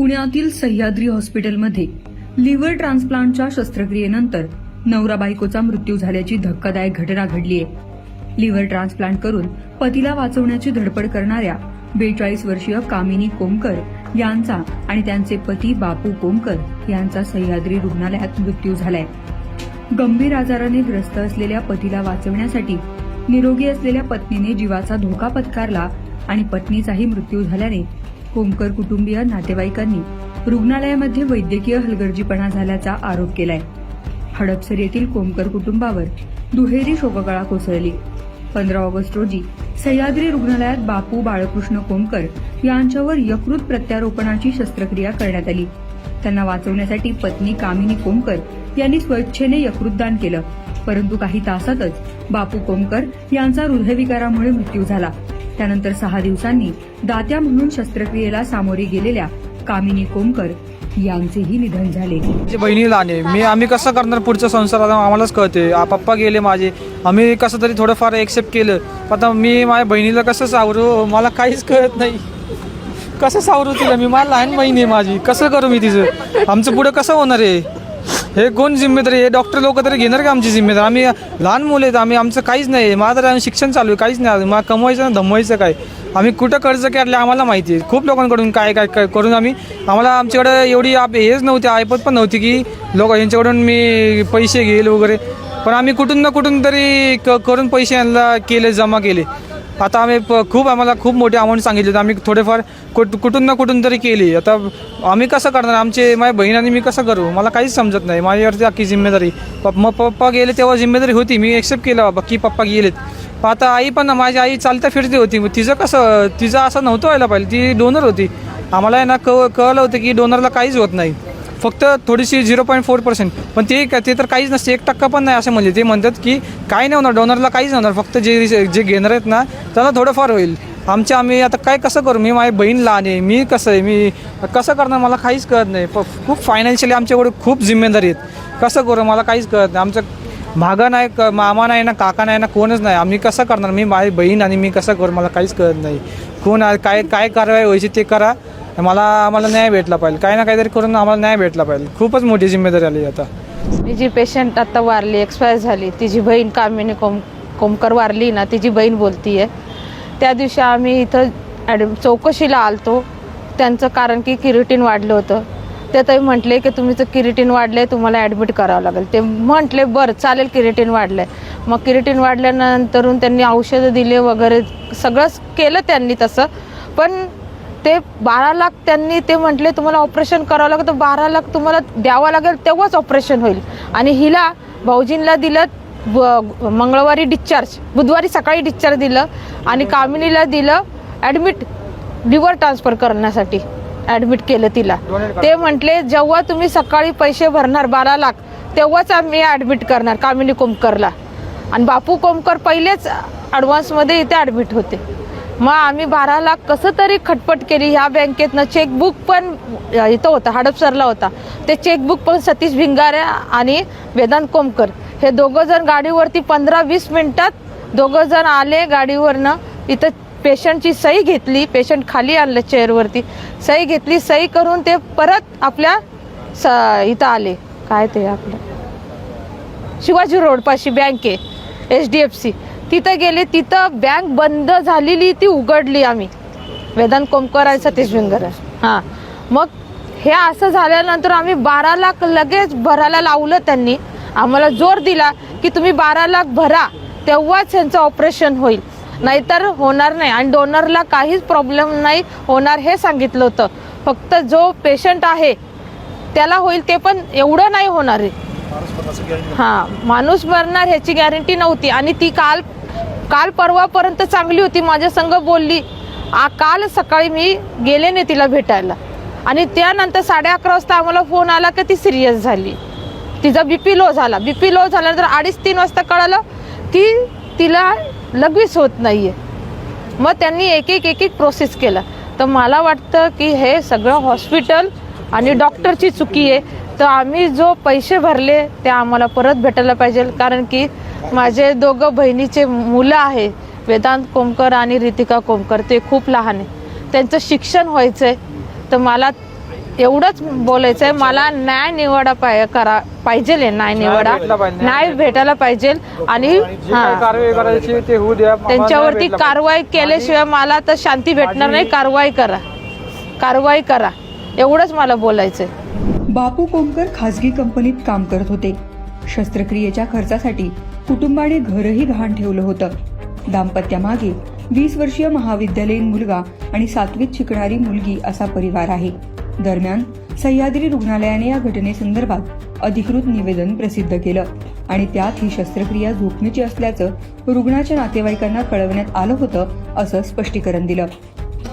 पुण्यातील सह्याद्री हॉस्पिटलमध्ये लिव्हर ट्रान्सप्लांटच्या शस्त्रक्रियेनंतर नवरा बायकोचा मृत्यू झाल्याची धक्कादायक घटना घडली आहे. लिव्हर ट्रान्सप्लांट करून पतीला वाचवण्याची धडपड करणाऱ्या बेचाळीस वर्षीय कामिनी कोमकर यांचा आणि त्यांचे पती बापू कोमकर यांचा सह्याद्री रुग्णालयात मृत्यू झालाय. गंभीर आजाराने ग्रस्त असलेल्या पतीला वाचवण्यासाठी निरोगी असलेल्या पत्नीने जीवाचा धोका पत्कारला आणि पत्नीचाही मृत्यू झाल्याने कोमकर कुटुंबीय नातेवाईकांनी रुग्णालयामध्ये वैद्यकीय हलगर्जीपणा झाल्याचा आरोप केलाय. हडपसर येथील कोमकर कुटुंबावर दुहेरी शोककळा कोसळली. पंधरा ऑगस्ट रोजी सह्याद्री रुग्णालयात बापू बाळकृष्ण कोमकर यांच्यावर यकृत प्रत्यारोपणाची शस्त्रक्रिया करण्यात आली. त्यांना वाचवण्यासाठी पत्नी कामिनी कोमकर यांनी स्वच्छेने यकृतदान केलं. परंतु काही तासातच बापू कोमकर यांचा हृदयविकारामुळे मृत्यू झाला. त्यानंतर सहा दिवसांनी दात्या म्हणून शस्त्रक्रियेला सामोरे गेलेल्या कामिनी कोमकर यांचेही निधन झाले. बहिणीला बहिणी मी आम्ही कसं करणार पुढचा संसार आता आम्हालाच कळते. पप्पा गेले माझे. आम्ही कसं तरी थोडंफार एक्सेप्ट केलं. आता मी माझ्या बहिणीला कसं सावरू? मला काहीच कळत नाही. कसं सावरू तिला? मी मला लहान बहीण आहे माझी. कसं करू मी तिचं? आमचं पुढं कसं होणार आहे? हे कोण जिम्मेदारी? हे डॉक्टर लोक तरी घेणार का आमची जिम्मेदारी? आम्ही लहान मुलं आहेत आम्ही आमचं काहीच नाही. आहे माझं तर आम्ही शिक्षण चालू आहे काहीच नाही. मला कमवायचं ना धमवायचं काय? आम्ही कुठं कर्ज काढले आम्हाला माहिती आहे. खूप लोकांकडून काय काय काय करून आम्ही आम्हाला आमच्याकडे एवढी आप हेच नव्हती ऐपत पण नव्हती की लोक यांच्याकडून मी पैसे घेईल वगैरे. पण आम्ही कुठून ना कुठून तरी क करून पैसे यांना केले जमा केले. आता आम्ही प खूप आम्हाला खूप मोठी अमाऊंट सांगितली आम्ही थोडेफार कुठ कुठून ना कुठून तरी केली. आता आम्ही कसं करणार? आमचे माझ्या बहिणाने मी कसं करू? मला काहीच समजत नाही. माझ्यावरती अख्खी जिम्मेदारी. मग पप्पा गेले तेव्हा जिम्मेदारी होती. मी एक्सेप्ट केलं बाबा की पप्पा गेलेत. आता आई पण माझी आई चालता फिरती होती. मग तिचं कसं तिचं असं नव्हतं व्हायला पाहिजे. ती डोनर होती. आम्हाला आहे ना क कळलं होतं की डोनरला काहीच होत नाही. फक्त थोडीशी झिरो पॉईंट फोर पर्सेंट. पण ते काय ते तर काहीच नसते. एक टक्का पण नाही असं म्हणजे. ते म्हणतात की काय नाही होणार. डोनरला काहीच नाही होणार. फक्त जे जे घेणार आहेत ना त्यांना थोडंफार होईल. आमच्या आम्ही आता काय कसं करू? मी माझी बहीण लहान आहे. मी कसं आहे? मी कसं करणार? मला काहीच कळत नाही. प- खूप फायनान्शियली आमच्याकडे खूप जिम्मेदारी आहेत. कसं करू? मला काहीच कळत नाही. आमचं मागं नाही क मामा नाही ना काका नाही ना कोणच नाही. आम्ही कसं करणार? मी माझी बहीण आणि मी कसं करू? मला काहीच कळत नाही. कोण आहे, काय काय कारवाई व्हायची ते करा. मला आम्हाला न्याय भेटला पाहिजे. काही ना काहीतरी करून आम्हाला न्याय भेटला पाहिजे. खूपच मोठी जिम्मेदारी आली आता. मी जी पेशंट आता वारली एक्सपायर झाली तिची बहीण कामिनी कोम कोमकर वारली ना तिची बहीण बोलतीये त्या दिवशी आम्ही इथं ॲड चौकशीला आलतो. त्यांचं कारण की किरिटीन वाढलं होतं. ते तरी म्हटले की तुमचं किरिटीन वाढलंय तुम्हाला ॲडमिट करावं लागेल. ते म्हटले बरं चालेल किरिटीन वाढलंय. मग किरिटीन वाढल्यानंतरून त्यांनी औषधं दिले वगैरे सगळंच केलं त्यांनी तसं. पण ते बारा लाख त्यांनी ते म्हटले तुम्हाला ऑपरेशन करावं लागतं बारा लाख तुम्हाला द्यावं लागेल तेव्हाच ऑपरेशन होईल. आणि हिला भाऊजींना दिलं ब- मंगळवारी डिस्चार्ज बुधवारी सकाळी डिस्चार्ज दिलं आणि कामिनीला दिलं ॲडमिट लिव्हर ट्रान्सफर करण्यासाठी ॲडमिट केलं तिला. ते म्हटले जेव्हा तुम्ही सकाळी पैसे भरणार बारा लाख तेव्हाच आम्ही ॲडमिट करणार कामिनी कोमकरला. आणि बापू कोमकर पहिलेच ॲडव्हान्समध्ये इथे ॲडमिट होते. मग आम्ही बारा लाख कसं तरी खटपट केली. ह्या बँकेतनं चेकबुक पण इथं होतं हडपसरला होता. ते चेकबुक पण सतीश भिंगारे आणि वेदांत कोमकर. हे दोघं जण गाडीवरती पंधरा वीस मिनिटात दोघं जण आले गाडीवरनं. इथं पेशंटची सही घेतली पेशंट खाली आणलं चेअरवरती. सही घेतली सही करून ते परत आपल्या स इथं आले. काय ते आपलं? शिवाजी रोडपाशी बँक आहे एच डी एफ सी तिथं गेले तिथं बँक बंद झालेली ती उघडली आम्ही. वेदांत कोमकर आणि सतीश भिंगर हां. मग हे असं झाल्यानंतर आम्ही बारा लाख लगेच भरायला लावलं त्यांनी. आम्हाला जोर दिला की तुम्ही बारा लाख भरा तेव्हाच यांचं ऑपरेशन होईल. नाहीतर होणार नाही आणि डोनरला काहीच प्रॉब्लेम नाही होणार हे सांगितलं होतं. फक्त जो पेशंट आहे त्याला होईल ते पण एवढं नाही होणार. आहे हा माणूस मरणार ह्याची गॅरंटी नव्हती आणि ती काल काल परवापर्यंत चांगली होती माझ्या संघ बोलली आ काल सकाळी मी गेले नाही तिला भेटायला. आणि त्यानंतर साडे अकरा वाजता आम्हाला फोन आला की ती सिरियस झाली. तिचा बी पी लो झाला. बी पी लो झाल्यानंतर अडीच तीन वाजता कळालं की तिला लगेच होत नाही आहे मग त्यांनी एक एक एक एक प्रोसेस केला. तर मला वाटतं की हे सगळं हॉस्पिटल आणि डॉक्टरची चुकी आहे. तर आम्ही जो पैसे भरले ते आम्हाला परत भेटायला पाहिजे. कारण की माझे दोघं बहिणीचे मुलं आहे वेदांत कोमकर आणि रितिका कोमकर ते खूप लहान आहे. त्यांचं शिक्षण व्हायचं आहे तर मला एवढंच बोलायचंय मला न्याय निवडा पाय करा पाहिजे न्याय निवडा. न्याय भेटायला पाहिजे आणि हा. त्यांच्यावरती कारवाई केल्याशिवाय मला तर शांती भेटणार नाही. कारवाई करा. कारवाई करा. एवढंच मला बोलायचंय. बापू कोमकर खासगी कंपनीत काम करत होते. शस्त्रक्रियेच्या खर्चासाठी कुटुंबाने घरही गहाण ठेवलं होतं. दाम्पत्यामागे वीस वर्षीय महाविद्यालयीन मुलगा आणि सातवीत शिकणारी मुलगी असा परिवार आहे. दरम्यान सह्याद्री रुग्णालयाने या घटनेसंदर्भात अधिकृत निवेदन प्रसिद्ध केलं आणि त्यात ही शस्त्रक्रिया जोखमीची असल्याचं रुग्णाच्या नातेवाईकांना कळवण्यात आलं होतं असं स्पष्टीकरण दिलं.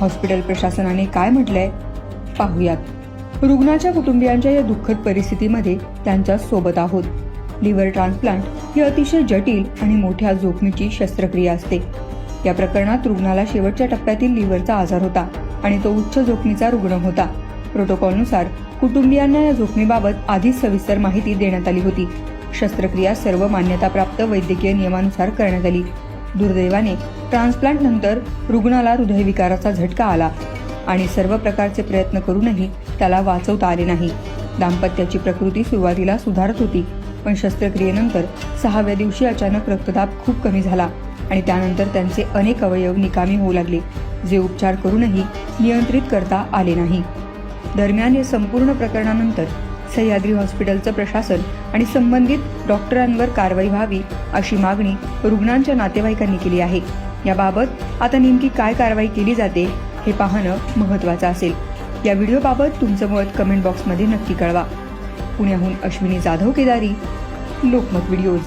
हॉस्पिटल प्रशासनाने काय म्हटलंय? पाहुयात. रुग्णाच्या कुटुंबियांच्या या दुःखद परिस्थितीमध्ये त्यांच्यासोबत आहोत. लिव्हर ट्रान्सप्लांट ही अतिशय जटिल आणि मोठ्या जोखमीची शस्त्रक्रिया असते. या प्रकरणात रुग्णाला शेवटच्या टप्प्यातील लिव्हरचा आजार होता आणि तो उच्च जोखमीचा रुग्ण होता. प्रोटोकॉलनुसार कुटुंबियांना या जोखमीबाबत आधीच सविस्तर माहिती देण्यात आली होती. शस्त्रक्रिया सर्व मान्यताप्राप्त वैद्यकीय नियमानुसार करण्यात आली. दुर्दैवाने ट्रान्सप्लांट नंतर रुग्णाला हृदयविकाराचा झटका आला आणि सर्व प्रकारचे प्रयत्न करूनही त्याला वाचवता आले नाही. दाम्पत्याची प्रकृती सुरुवातीला सुधारत होती पण शस्त्रक्रियेनंतर सहाव्या दिवशी अचानक रक्तदाब खूप कमी झाला आणि त्यानंतर त्यांचे अनेक अवयव निकामी होऊ लागले जे उपचार करूनही नियंत्रित करता आले नाही. दरम्यान या संपूर्ण प्रकरणानंतर सह्याद्री हॉस्पिटलचं प्रशासन आणि संबंधित डॉक्टरांवर कारवाई व्हावी अशी मागणी रुग्णांच्या नातेवाईकांनी केली आहे. याबाबत आता नेमकी काय कारवाई केली जाते हे पाहणं महत्त्वाचं असेल. या व्हिडिओबाबत तुमचं मत कमेंट बॉक्समध्ये नक्की कळवा. पुण्याहून अश्विनी जाधव केदारी लोकमत व्हिडिओज.